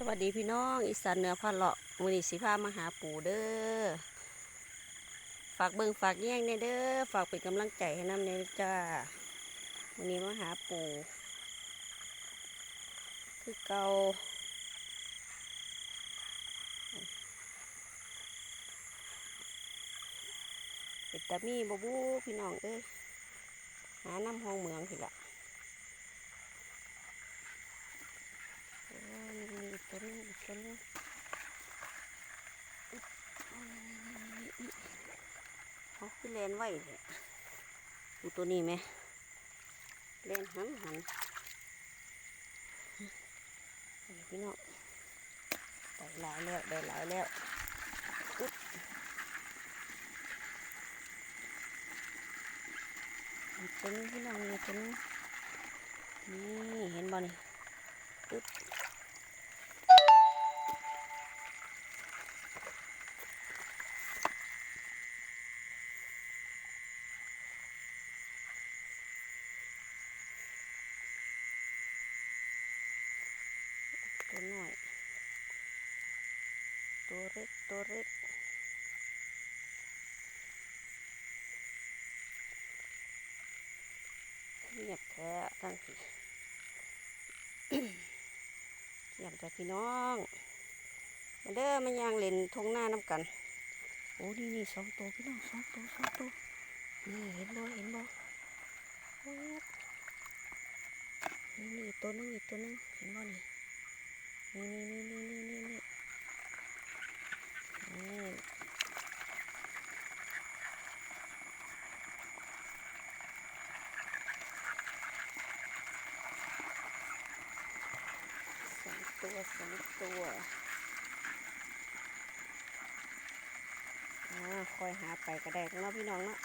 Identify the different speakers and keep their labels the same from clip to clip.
Speaker 1: สวัสดีพี่น้องอีสานเหนือพันเลาะมือนี้สิพามาหาปู่เด้อฝากเบิ่งฝากแย่งเนี่ยเด้อฝากเป็นกำลังใจให้น้ำเนี่ยจ้ามือนี้มาหาปู่คือเกาเป็นตามีบบูพี่น้องเอ้ยหาน้ำห้องเมืองพี่ละโอ้ยมีอีก ตัวนี้เขาคือเลนไว้เลยดูตัวนี้ไหมเลนหันหันพี่น้องได้หลายแล้วได้หลายแล้วอุ๊บตัวนึงพี่น้องนี่ตัวนึงนี่เห็นบ่นี่อึ๊บ ตัวหน่อย ตัวเล็กตัวเล็กเงียบแท้ทั้งทีเงียบจากพี่น้อง มาเด้อมันยางเล่นทงหน้าน้ำกัน โอ้นี่นี่สองตัวพี่น้องสองตัวสองตัวนี่เห็นบ่เห็นบ่นี่นี่ตัวนึงอีกตัวนึงเห็นบ่นี่ นี่นี่นี่นี่นี่นี่นี่สองตัวสองตัวอ่าคอยหาไปกระแดกเนาะพี่น้องเนาะ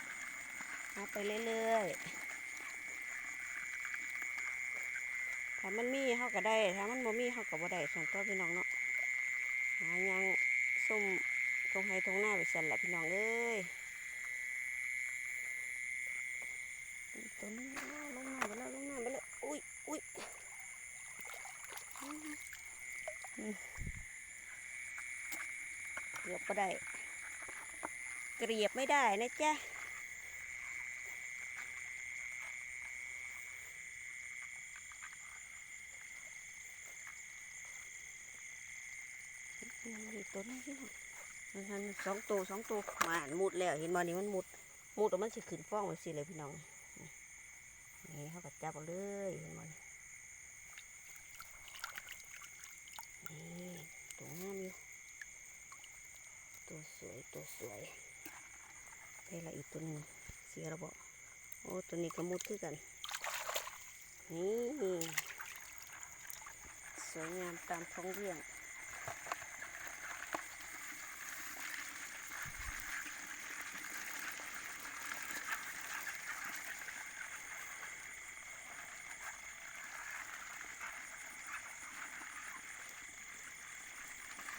Speaker 1: หาไปเรื่อยๆ ถ้ามันมีเขาก็ได้ถ้ามันบ่มีเขาก็บ่ได้สองตัวพี่น้องเนาะหายังส้มตรงไห้ตรงหน้าไปสั่นละพี่น้องเอ้ยตัวนึงแล้ลงน้ำไปแล้วลงน้ำไปแล้วอุ้ยอุ้ยเกือบก็ได้เกรียบไม่ได้นะจ๊ะ นี่ตันมันันสองตัวสองตัวมานมุดแล้วเห็นบ่นี่มันมุดมุดแล้วมันสิขึ้นฟ้องไว้สิเลยพี่น้องนี่เขาก็จับเอาเลยเห็นบ่นี่นี่ตัวงามอยู่ตัวสวยตัวสวยเท่ละอีกตัวนึงเสียระบบโอ้ตัวนี้ก็มุดคือกันนี่สวยงามตามท้องเรื่อง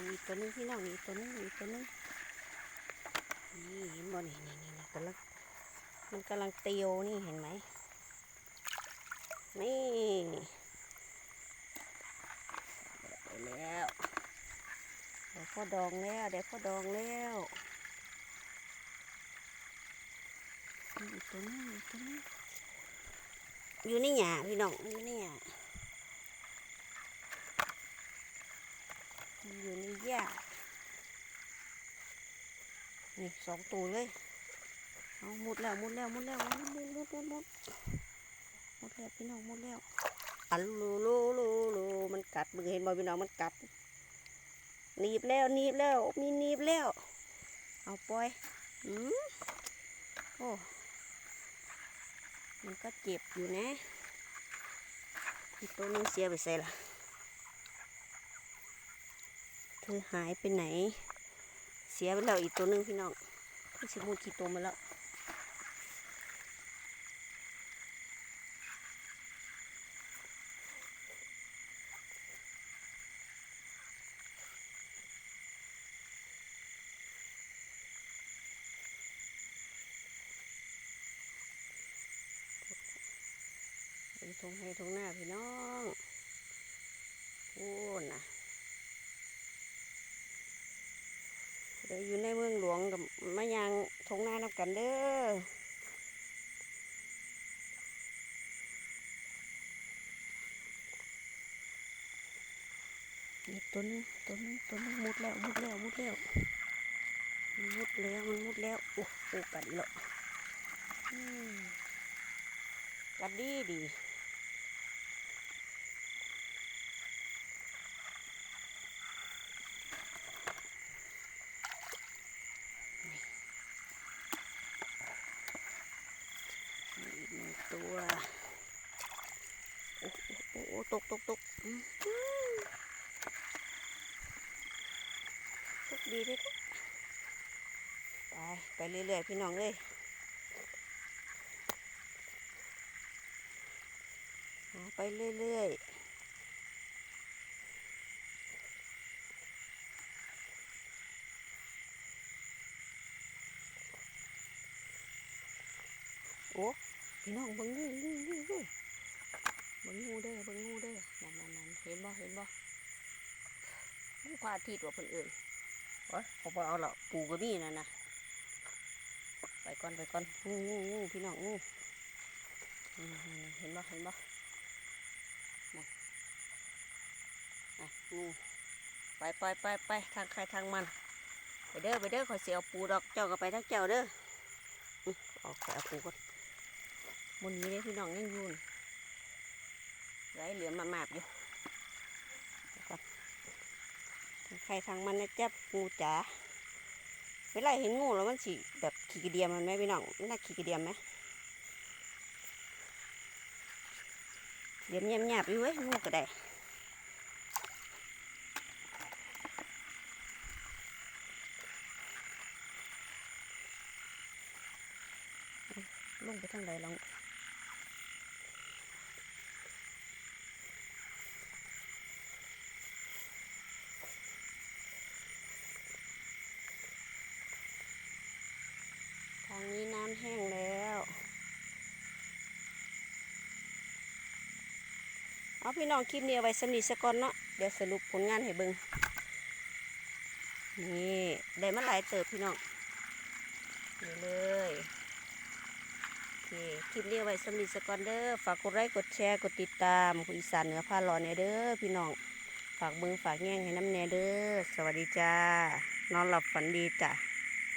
Speaker 1: มีตัวนึงพี่น้องมีตัวนึงมีตัวนึงนี่เห็นบ่นี่นี่นี่นี่กำลังมันกำลังเตียวนี่เห็นไหมนี่ได้แล้วเดี๋ยวพ่อดองแล้วเดี๋ยวพ่อดองแล้วนี่อีกตัวนึงอีกตัวนึงอยู่ในหยาพี่น้องอยู่ในหยา อยู่ใน หญ้านี่สองตัวเลยเอาหมดแล้วหมดแล้วหมดแล้วหมดหมดหมดหมดหมดหมดแล้วพี่น้องหมดแล้วอันลูลูลูลูมันกัดมือเห็นบ่พี่น้องมันกัดหนีบแล้วหนีบแล้วมีหนีบแล้ว เอาปล่อยอืมโอ้มันก็เจ็บอยู่นะอีกตัวหนึงเสียไปใส่ละ เธอหายไปไหน เสียไปแล้วอีกตัวหนึงพี่น้องคือสิมูดขี่ตัวมาแล้วเป็นทงให้ทงหน้าพี่น้องโอ้น่ะ ออยู่ในเมืองหลวงกับมายางทงหน้านำกันเด้อนี่ตัวนึงตัวนึงตัวนึงมุดแล้วมุดแล้วมุดแล้วมันมุดแล้วมันมุดแล้วโอ้โหกัดอีกแล้วอืมกัดดีดีนี่อีกหนึ่ง ตัวโอ้โหโอ้ตกตกตกตกดีเลยไปไปเรื่อยๆพี่น้องเลยไปเรื่อยๆโอ้ พี่น้องบังงูงูงูงูบังงูเด้อบังงูเด้อนั่นนั่นนั่นเห็นบ่เห็นบ่งูพาทิตย์ว่าเพิ่นเอิ้นโอ้ยเขาบ่เอาหรอกปูก็มีนั่นนะไปก่อนไปก่อนงูงูงูพี่น้องงูเห็นบ่เห็นบ่นั่นงูไปไปไปไปทางใครทางมันไปเด้อไปเด้อขอเสียเอาปูดอกเจ้าก็ไปทั้งเจ้าเด้อออเอาขอยเอาปูก่อน บนนี้เลยพี่น้องยังอยูนไรเหลือมาหมาบอยู่ใครทางมันนะจ๊บงูจ๋าเวลาเห็นงูแล้วมันสิแบบขี่กระเดียมมันไหมพี่น้องมันน่าขี่กระเดียมไหมเดียมเงียบเงียบๆอยู่เว้ยงูก็ได้ลงไปทางใดลองทางนี้น้ำ แห้งแล้ว เอาพี่น้องคลิปนี้ไว้สำนีสะก่อนเนาะเดี๋ยวสรุปผลงานให้เบิงนี่ได้มาหลายเติบพี่น้องนี่เลยโอเคคลิปนี้ไว้สำนีสะก่อนเด้อฝากกดไลค์กดแชร์กดติดตามคุณอีสานเหนือพาหลอนเนี่ยเด้อพี่น้องฝากมือฝากแง่งให้น้ำแน่เด้อสวัสดีจ้านอนหลับฝันดีจ้ะ